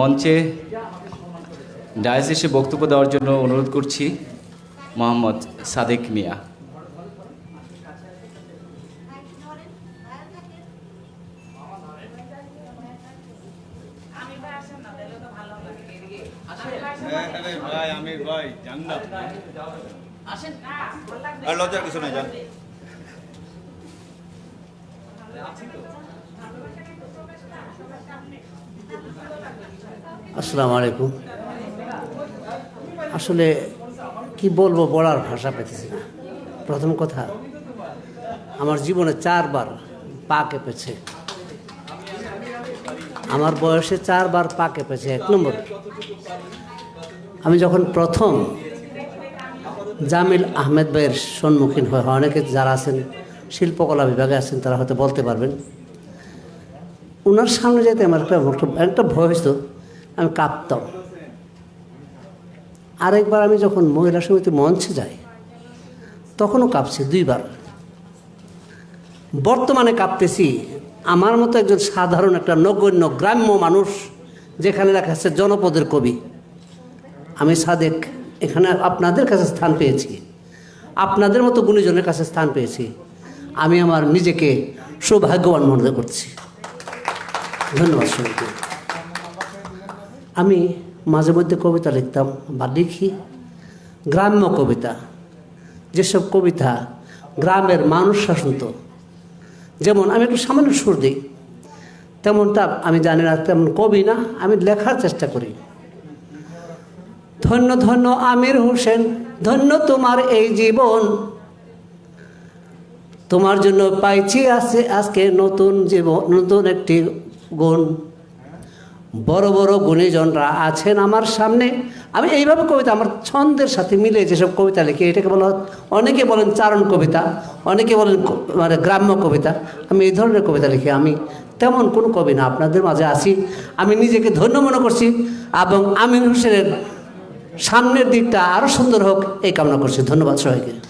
মঞ্চে ডায়াসিসে বক্তব্য দেওয়ার জন্য অনুরোধ করছি মোহাম্মদ সাদেক মিয়া। আরে ভাই ভাই না আর লজ্জার কিছু নাই জান আসসালামু আলাইকুম। আসলে কি বলব, বলার ভাষা পেতেছি না। প্রথম কথা, আমার জীবনে চারবার পা কেঁপেছে। আমার বয়সে চারবার পা কেঁপেছে, এক নম্বর। আমি যখন প্রথম জামিল আহমেদ ভাইয়ের সম্মুখীন হয় অনেকে যারা আছেন, শিল্পকলা বিভাগে আছেন, তারা হয়তো বলতে পারবেন। ওনার সামনে যেতে আমার একটা একটা- ভয় হতো আমি কাঁপতাম। আরেকবার আমি যখন মহিলা সমিতি মঞ্চে যাই, তখনও কাঁপছি দুইবার। বর্তমানে কাঁপতেছি, আমার মতো একজন সাধারণ একটা নগণ্য গ্রাম্য মানুষ, যেখানে লেখা আছে জনপদের কবি। আমি সাদেক, এখানে আপনাদের কাছে স্থান পেয়েছি। আপনাদের মতো গুণীজনের কাছে স্থান পেয়েছি। আমি আমার নিজেকে সৌভাগ্যবান মনে করছি। ধন্যবাদ সবাইকে। আমি মাঝে মধ্যে কবিতা লিখতাম বা লিখি। গ্রাম্য কবিতা। যেসব কবিতা গ্রামের মানুষ শাসন্ত। যেমন আমি একটু সামান্য সুর দিই। তেমনটা আমি জানি না, তেমন কবি না, আমি লেখার চেষ্টা করি। ধন্য ধন্য আমির হোসেন, ধন্য তোমার এই জীবন। তোমার জন্য পাইছি আছে আজকে নতুন জীবন, নতুন একটি গুণ। বড় বড় গুণীজনরা আছেন আমার সামনে। আমি এইভাবে কবিতা, আমার ছন্দের সাথে মিলে যেসব কবিতা লিখি, এটাকে বলা অনেকে বলেন চারণ কবিতা, অনেকে বলেন মানে গ্রাম্য কবিতা। আমি এই ধরনের কবিতা লিখি। আমি তেমন কোনো কবি না, আপনাদের মাঝে আছি। আমি নিজেকে ধন্য মনে করছি এবং আমির হোসেনের সামনের দিকটা আরও সুন্দর হোক, এই কামনা করছি। ধন্যবাদ সবাইকে।